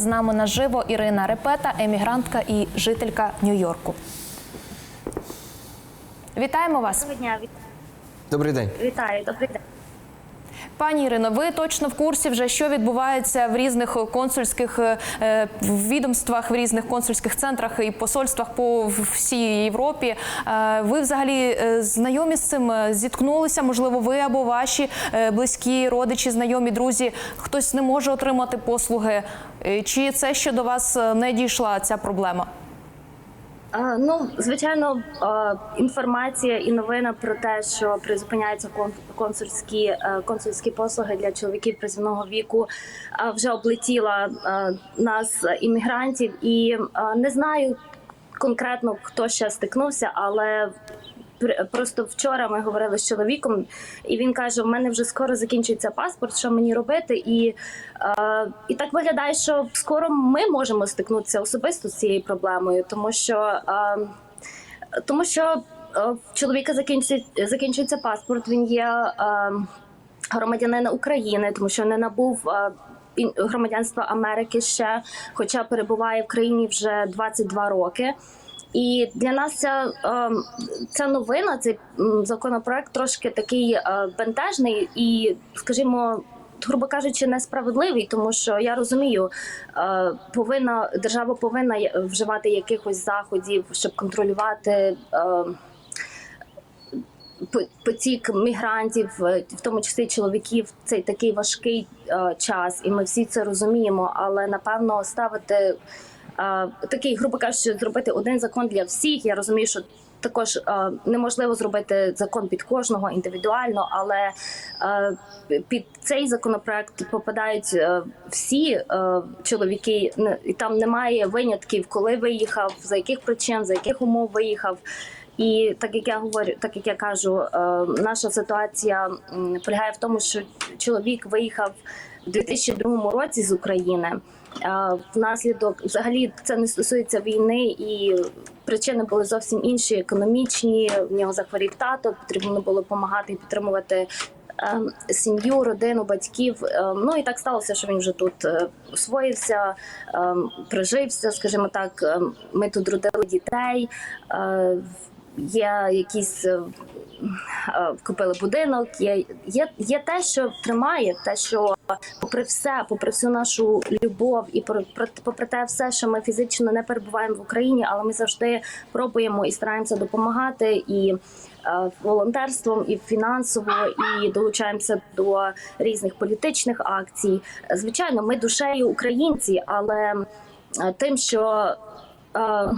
з нами наживо Ірина Репета, емігрантка і жителька Нью-Йорку. Вітаємо вас, Доброго дня, Добрий день. вітаю, добрий день. пані Ірино. Ви точно в курсі вже що відбувається в різних консульських е, відомствах, в різних консульських центрах і посольствах по всій Європі. Е, Ви взагалі е, знайомі з цим зіткнулися? Можливо, ви або ваші близькі, родичі, знайомі, друзі, хтось не може отримати послуги. Е, Чи це ще до вас е, не дійшла ця проблема? Ну, звичайно, інформація і новина про те, що призупиняються кон- консульські е, консульські послуги для чоловіків призовного віку, вже облетіла нас, е, іммігрантів, і не знаю конкретно хто ще стикнувся, але. Пр- Просто вчора ми говорили з чоловіком, і він каже: в мене вже скоро закінчується паспорт, що мені робити? І, е, і так виглядає, що скоро ми можемо стикнутися особисто з цією проблемою, тому що, е, тому що е, чоловіка закінчується, закінчується паспорт. Він є е, громадянин України, тому що не набув. е, Громадянства Америки ще, хоча перебуває в країні вже 22 роки. І для нас ця, ем, ця новина, цей законопроект трошки такий бентежний і, скажімо, грубо кажучи, несправедливий, тому що я розумію, е, повинна держава повинна вживати якихось заходів, щоб контролювати. е, Потік мігрантів, е, в тому числі чоловіків, цей такий важкий е, час, і ми всі це розуміємо. Але напевно ставити такий, грубо кажучи, зробити один закон для всіх. Я розумію, що також е, неможливо зробити закон під кожного індивідуально, але е, під цей законопроект попадають е, всі е, чоловіки, і там немає винятків, коли виїхав, за яких причин, за яких умов виїхав. І так як я говорю, так як я кажу, е, наша ситуація полягає в тому, що чоловік виїхав у 2002 році з України. Внаслідок взагалі це не стосується війни, і причини були зовсім інші, економічні. В нього захворів тато, потрібно було допомагати і підтримувати. е, Сім'ю, родину, батьків. Е, Ну і так сталося, що він вже тут е, освоївся, прижився, скажімо так. Ми тут родили дітей. Є якісь купили будинок. Є, є, є те, що тримає, те, що попри все, попри всю нашу любов, і про, попри те, все, що ми фізично не перебуваємо в Україні, але ми завжди пробуємо і стараємося допомагати і е, волонтерством, і фінансово, і долучаємося до різних політичних акцій. Звичайно, ми душею українці, але е, тим, що е,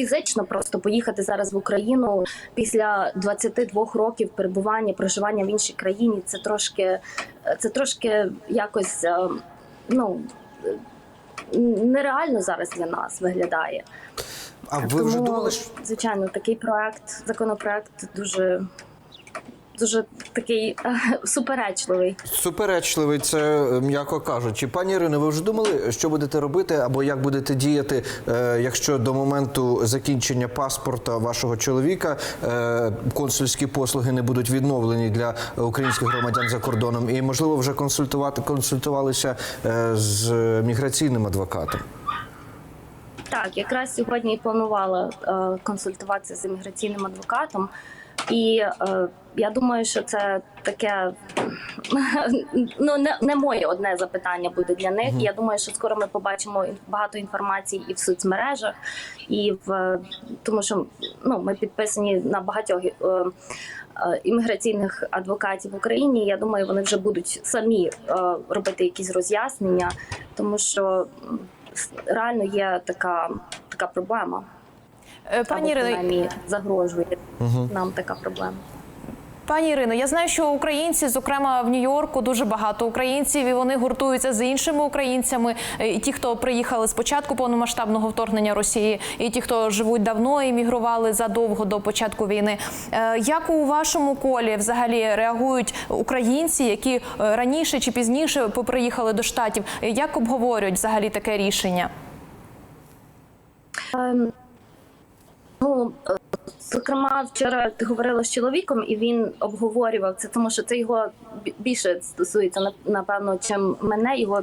фізично просто поїхати зараз в Україну після 22 років перебування, проживання в іншій країні. Це трошки, це трошки якось е, ну нереально зараз для нас виглядає. А ви вже думали, що звичайно, такий проект, законопроект дуже. Дуже такий е, суперечливий. суперечливий, це е, м'яко кажучи. Пані Ірино, ви вже думали, що будете робити або як будете діяти, е, якщо до моменту закінчення паспорта вашого чоловіка консульські послуги не будуть відновлені для українських громадян за кордоном, і можливо вже консультувати консультувалися з міграційним адвокатом? Так, якраз сьогодні і планувала консультуватися з імміграційним адвокатом, і е, я думаю, що це таке ну не, не моє одне запитання буде для них. Я думаю, що скоро ми побачимо багато інформації і в соцмережах, і в тому, що ну ми підписані на багатьох. Е, е, Імміграційних адвокатів в Україні, я думаю, вони вже будуть самі е, робити якісь роз'яснення, тому що реально є така, така проблема. Е, Пані Або, Ірино, загрожує нам така проблема. Пані Ірино, я знаю, що українці, зокрема в Нью-Йорку, дуже багато українців, і вони гуртуються з іншими українцями. е, І ті, хто приїхали з початку повномасштабного вторгнення Росії, і ті, хто живуть давно і мігрували задовго до початку війни. Е, Як у вашому колі взагалі реагують українці, які раніше чи пізніше поприїхали до штатів? Як обговорюють взагалі таке рішення? Ем, Ну, е, Зокрема, вчора ти говорила з чоловіком, і він обговорював це, тому що це його більше стосується нап- напевно, чим мене, його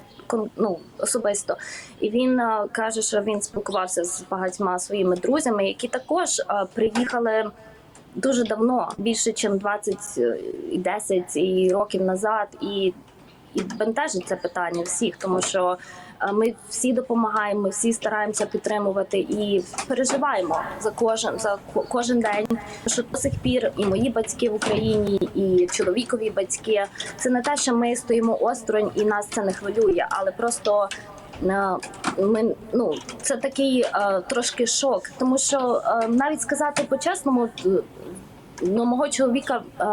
ну, особисто. І він е, каже, що він спілкувався з багатьма своїми друзями, які також е, приїхали дуже давно, більше ніж 20 е, і 10 і років назад, і, і бентежить це питання всіх, тому що ми всі допомагаємо, ми всі стараємося підтримувати і переживаємо за кожен за кожен день. Що до сих пір і мої батьки в Україні, і чоловікові батьки. Це не те, що ми стоїмо осторонь і нас це не хвилює, але просто. е, Ми ну це такий е, трошки шок, тому що е, навіть сказати по-чесному, е, ну мого чоловіка е,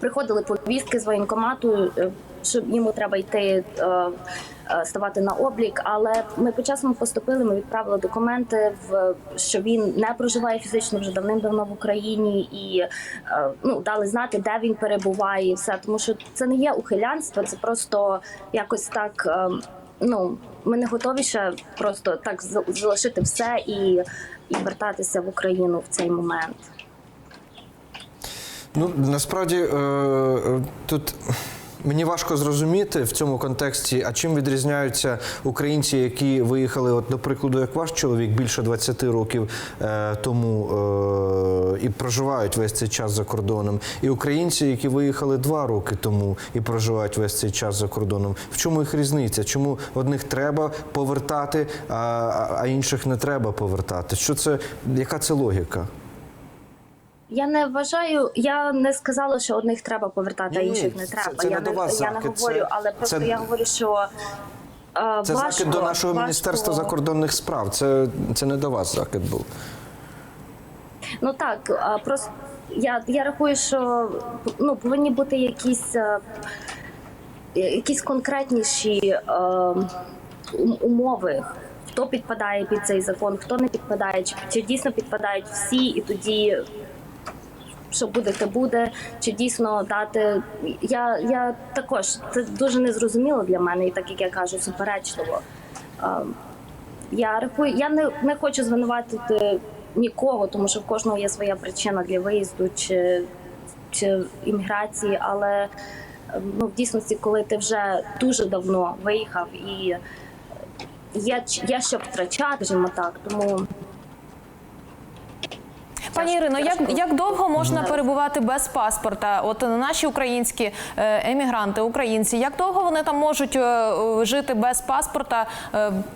приходили повістки з воєнкомату, е, що йому треба йти е, е, ставати на облік. Але ми по-чесному поступили. Ми відправили документи в що він не проживає фізично вже давним-давно в Україні, і е, ну дали знати, де він перебуває, і все. Тому що це не є ухилянство, це просто якось так. Ну, ми не готові ще просто так залишити все і, і вертатися в Україну в цей момент. Ну насправді е, тут. Мені важко зрозуміти в цьому контексті, а чим відрізняються українці, які виїхали, от, до прикладу, як ваш чоловік більше 20 років е, тому е, і проживають весь цей час за кордоном, і українці, які виїхали два роки тому і проживають весь цей час за кордоном. В чому їх різниця? Чому одних треба повертати, а, а- інших не треба повертати? Що це яка це логіка? Я не вважаю, я не сказала, що одних треба повертати, а інших не треба. це я не до вас я не закид, говорю, це- але просто це- я говорю, що е, Це важко, закид до нашого важко. міністерства закордонних справ. Це, це не до вас закид був. Ну так, просто я, я рахую, що ну повинні бути якісь, е, якісь конкретніші е, умови. Хто підпадає під цей закон, хто не підпадає, чи, чи дійсно підпадають всі, і тоді що буде, те буде, чи дійсно дати. Я, я також це дуже незрозуміло для мене, і так як я кажу, суперечливо. Я рахую, я не, не хочу звинуватити нікого, тому що в кожного є своя причина для виїзду чи, чи імміграції, але е, ну, в дійсності, коли ти вже дуже давно виїхав і є, є що втрачати, скажімо так, тому Пані Ірино, як, як довго можна перебувати без паспорта? От наші українські е, емігранти, українці, як довго вони там можуть е, е, жити без паспорта,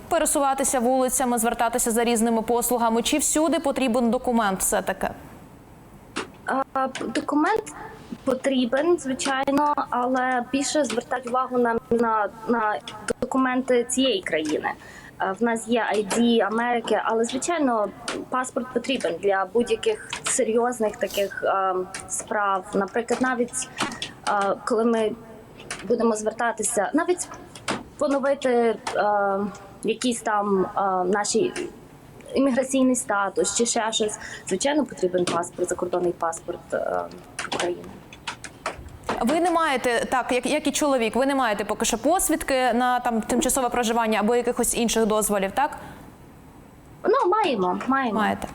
пересуватися вулицями, звертатися за різними послугами? Чи всюди потрібен документ все таки? А, Документ потрібен, звичайно, але більше звертати увагу на, на, на документи цієї країни. А, В нас є ID Америки, але звичайно паспорт потрібен для будь-яких серйозних таких е, справ. Наприклад, навіть е, коли ми будемо звертатися, навіть поновити е, якісь там е, наші імміграційний статус чи ще щось. Звичайно, потрібен паспорт, закордонний паспорт е, України. Ви не маєте так, як, як і чоловік, ви не маєте поки що посвідки на там тимчасове проживання або якихось інших дозволів, так? Ну, маємо, маємо. Маєте.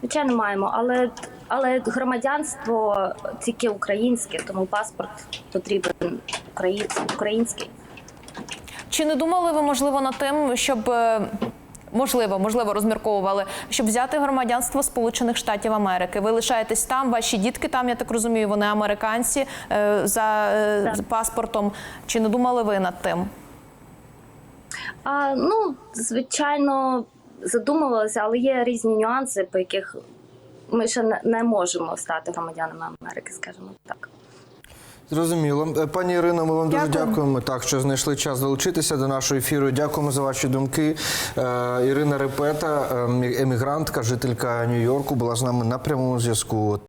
Звичайно, маємо, але, але громадянство тільки українське, тому паспорт потрібен український. Чи не думали ви, можливо, над тим, щоб е, можливо, можливо, розмірковували, щоб взяти громадянство Сполучених Штатів Америки? Ви лишаєтесь там, ваші дітки там, я так розумію, вони американці е, за, е, Так. паспортом. Чи не думали ви над тим? А, ну, звичайно, задумувалися, але є різні нюанси, по яких ми ще не, не можемо стати громадянами Америки, скажімо так. Зрозуміло. Е, Пані Ірино, ми вам дуже дякуємо. Так, що знайшли час долучитися до нашого ефіру. Дякуємо за ваші думки. Е, Ірина Репета, е, емігрантка, жителька Нью-Йорку, була з нами на прямому зв'язку.